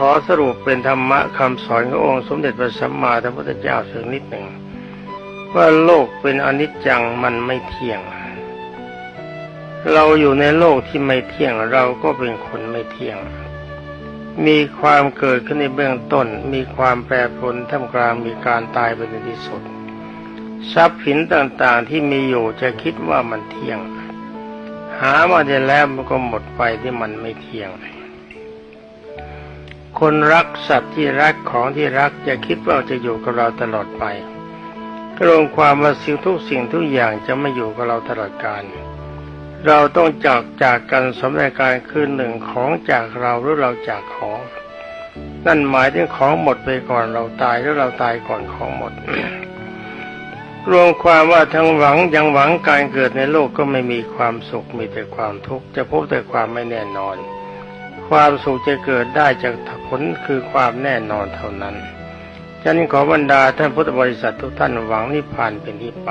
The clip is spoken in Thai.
ขอสรุปเป็นธรรมะคำสอนขององค์สมเด็จพระสัมมาสัมพุทธเจ้าสักนิดหนึ่ง ว่าโลกเป็นอนิจจังมันไม่เที่ยง เราอยู่ในโลกที่ไม่เที่ยงเราก็เป็นคนไม่เที่ยง มีความเกิดขึ้นในเบื้องต้น มีความแปรปรวนท่ามกลางมีการตายเป็นที่สุด ทรัพย์สินต่างๆที่มีอยู่จะคิดว่ามันเที่ยง หามาได้แล้วมันก็หมดไปที่มันไม่เที่ยง คนรักสัตว์ที่รักของที่รักจะคิดว่าจะอยู่กับเราตลอดไปกรวมความว่าสิ่งทุกสิ่งทุกอย่างจะไม่อยู่กับเราตลอดกาลเราต้องจากจากกันสมในการคือหนึ่งของจากเราหรือเราจากของ นั่นหมายถึงของหมดไปก่อนเราตายหรือเราตายก่อนของหมด รวมความว่าทั้งหวังยังหวังการเกิดในโลกก็ไม่มีความสุขมีแต่ความทุกข์จะพบแต่ความไม่แน่นอน ความสุขจะเกิดได้จากผลคือความแน่นอนเท่านั้นฉันขอบรรดาท่านพุทธบริษัททุกท่านหวังนิพพานเป็นที่ไป